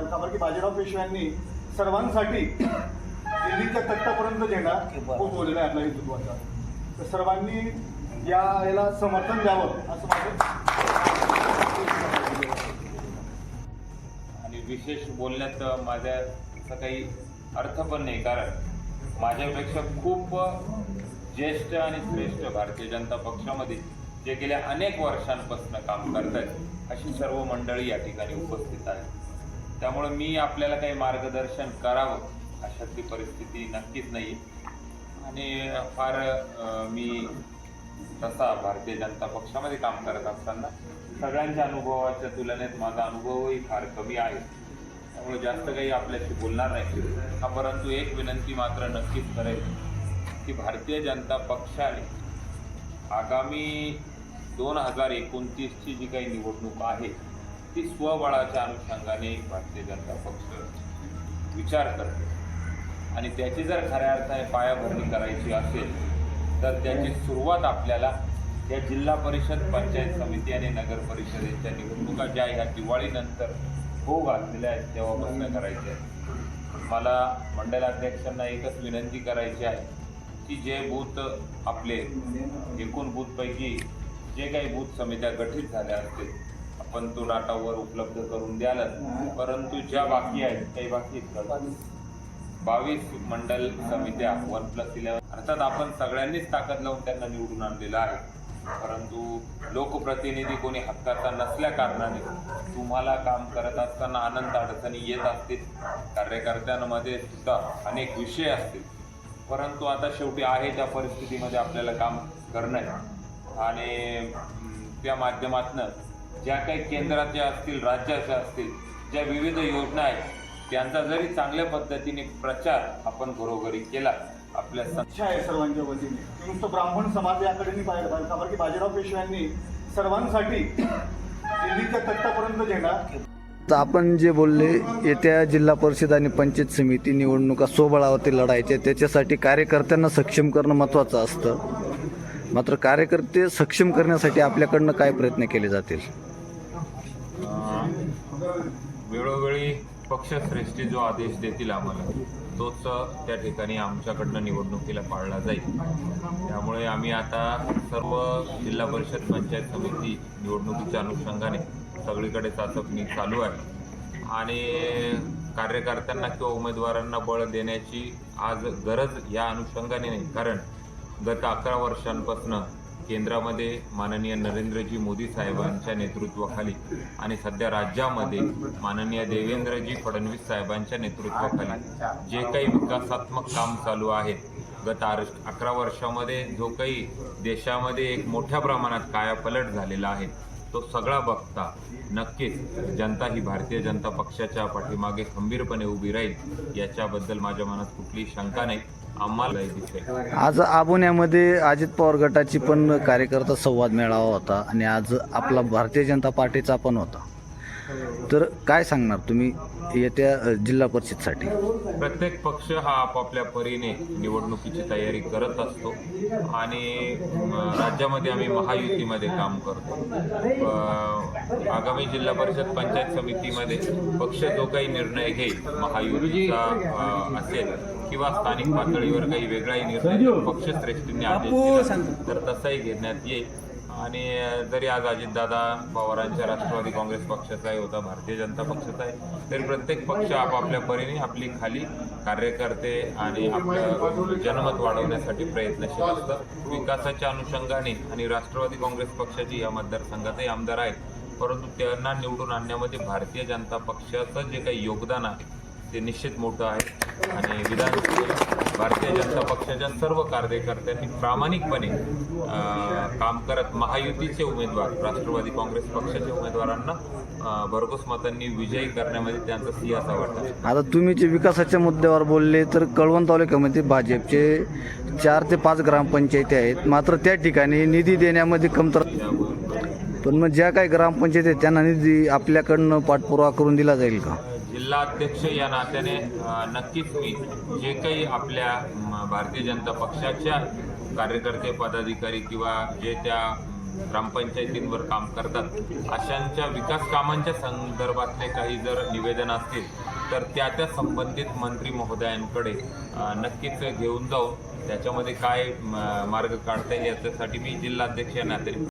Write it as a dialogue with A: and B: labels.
A: कारण की बाजीराव पेशव्यांनी सर्वांसाठी दिल्लीच्या देणार झेंडा पोहोचवलेला आहे आपल्या हिंदुत्वाचा तर सर्वांनी या याला समर्थन द्यावं असं माझं
B: आणि विशेष बोलण्यात माझ्या असं काही अर्थ पण नाही कारण माझ्यापेक्षा खूप ज्येष्ठ आणि श्रेष्ठ भारतीय जनता पक्षामध्ये जे गेल्या अनेक वर्षांपासून काम करत आहेत अशी सर्व मंडळी या ठिकाणी उपस्थित आहेत. त्यामुळे मी आपल्याला काही मार्गदर्शन करावं अशातली परिस्थिती नक्कीच नाही. आणि फार मी तसा भारतीय जनता पक्षामध्ये काम करत असताना सगळ्यांच्या अनुभवाच्या तुलनेत माझा अनुभवही फार कमी आहे. त्यामुळे जास्त काही आपल्याशी बोलणार नाही. हा परंतु एक विनंती मात्र नक्कीच करेल की भारतीय जनता पक्षाने आगामी दोन हजार एकोणतीसची जी काही निवडणूक आहे ती स्वबळाच्या अनुषंगाने भारतीय जनता पक्ष विचार करते. आणि त्याची जर खऱ्या अर्थाने पायाभरणी करायची असेल तर त्याची सुरुवात आपल्याला या जिल्हा परिषद पंचायत समिती आणि नगर परिषदेच्या निवडणुका ज्या ह्या दिवाळीनंतर हो घातलेल्या आहेत तेव्हापासून करायच्या आहेत. मला मंडलाध्यक्षांना एकच विनंती करायची आहे की जे बूथ आपले एकूण बूथपैकी जे काही बूथ समित्या गठीत झाल्या असतील आपण तो डाटावर उपलब्ध करून द्यालच. परंतु ज्या बाकी आहेत काही बाकी आहेत बावीस मंडल समित्या वन प्लस इलेव्हन. अर्थात आपण सगळ्यांनीच ताकद लावून त्यांना निवडून आणलेलं आहे. परंतु लोकप्रतिनिधी कोणी हक्काचा नसल्या कारणाने तुम्हाला काम करत असताना अनंत अडचणी येत असतील. कार्यकर्त्यांमध्ये सुद्धा अनेक विषय असतील. परंतु आता शेवटी आहे त्या परिस्थितीमध्ये आपल्याला काम करणं आणि त्या माध्यमातनं ज्या काही केंद्राच्या असतील राज्याच्या असतील ज्या विविध योजना आहेत त्यांचा जरी चांगल्या पद्धतीने प्रचार आपण घरोघरी केला आपल्या
A: इच्छा आहे सर्वांच्या वतीने. की नुसतं ब्राह्मण समाज याकडे पाहिजे कारण की? बाजीराव पेशव्यांनी सर्वांसाठी दिल्लीच्या तख्तापर्यंत झेंडा
C: तर आपण जे बोलले येत्या जिल्हा परिषद आणि पंचायत समिती निवडणुका स्वबळावरती लढायच्या त्याच्यासाठी कार्यकर्त्यांना सक्षम करणं महत्त्वाचं असतं. मात्र कार्यकर्ते सक्षम करण्यासाठी आपल्याकडनं काय प्रयत्न केले जातील?
B: वेळोवेळी पक्षश्रेष्ठी जो आदेश देतील आम्हाला तोच त्या ठिकाणी आमच्याकडनं निवडणुकीला पाळला जाईल. त्यामुळे आम्ही आता सर्व जिल्हा परिषद पंचायत समिती निवडणुकीच्या अनुषंगाने सगळीकडे चाचपणी चालू आहे. आणि कार्यकर्त्यांना किंवा उमेदवारांना बळ देण्याची आज गरज या अनुषंगाने नाही. कारण गत अकरा वर्षांपासून केंद्रामध्ये माननीय नरेंद्रजी मोदी साहेबांच्या नेतृत्वाखाली आणि सध्या राज्यामध्ये माननीय देवेंद्रजी फडणवीस साहेबांच्या नेतृत्वाखाली जे काही विकासात्मक काम चालू आहेत गत आर अकरा वर्षामध्ये जो काही देशामध्ये एक मोठ्या प्रमाणात कायापलट झालेला आहे तो सगळा बघता नक्कीच जनता ही भारतीय जनता पक्षाच्या पाठीमागे खंबीरपणे उभी राहील याच्याबद्दल माझ्या मनात कुठलीही शंका नाही. आम्हाला
C: आज आबोण्यामध्ये अजित पवार गटाची पण कार्यकर्ता संवाद मेळावा होता आणि आज आपला भारतीय जनता पार्टीचा पण होता. तर काय सांगणार तुम्ही येत्या जिल्हा परिषदसाठी?
B: प्रत्येक पक्ष हा आपापल्या परीने निवडणुकीची तयारी करत असतो आणि राज्यामध्ये आम्ही महायुतीमध्ये काम करतो. आगामी जिल्हा परिषद पंचायत समितीमध्ये पक्ष जो काही निर्णय घेईल महायुतीचा असेल किंवा स्थानिक पातळीवर काही वेगळाही निर्णय पक्षश्रेष्ठींनी आदेश दिला तर तसाही घेण्यात येईल. आणि जरी आज अजितदादा पवारांच्या राष्ट्रवादी काँग्रेस पक्षाचाही होता भारतीय जनता पक्षाचा आहे तरी प्रत्येक पक्ष आपापल्या परीने आपली खाली कार्यकर्ते आणि आपलं जनमत वाढवण्यासाठी प्रयत्नशील असतं विकासाच्या अनुषंगाने आणि राष्ट्रवादी काँग्रेस पक्षाची या मतदारसंघातही आमदार आहेत परंतु त्यांना निवडून आणण्यामध्ये भारतीय जनता पक्षाचं जे काही योगदान आहे ते निश्चित मोठं आहे. आणि विधानसभेला भारतीय जनता पक्षाच्या सर्व कार्यकर्त्यांनी प्रामाणिकपणे काम करत महायुतीचे उमेदवार राष्ट्रवादी काँग्रेस पक्षाच्या उमेदवारांना भरघोस मतांनी विजयी करण्यामध्ये त्यांचा सिंहाचा वाटा आहे.
C: आता तुम्ही जे विकासाच्या मुद्द्यावर बोलले तर कळवण तालुक्यामध्ये भाजपचे चार ते पाच ग्रामपंचायती आहेत. मात्र त्या ठिकाणी निधी देण्यामध्ये कमतर
B: त्यामुळे
C: पण मग ज्या काही ग्रामपंचायती आहेत त्यांना निधी आपल्याकडनं पाठपुरावा करून दिला जाईल का?
B: जिल्हा अध्यक्ष या नात्याने नक्कीच मी जे काही आपल्या म, भारतीय जनता पक्षाच्या कार्यकर्ते पदाधिकारी किंवा जे त्या ग्रामपंचायतींवर काम करतात अशांच्या विकास कामांच्या संदर्भातले काही जर निवेदन असतील तर त्या त्या संबंधित मंत्री महोदयांकडे नक्कीच घेऊन जाऊन त्याच्यामध्ये काय म, मार्ग काढता येईल याच्यासाठी मी जिल्हाध्यक्ष या नात्याने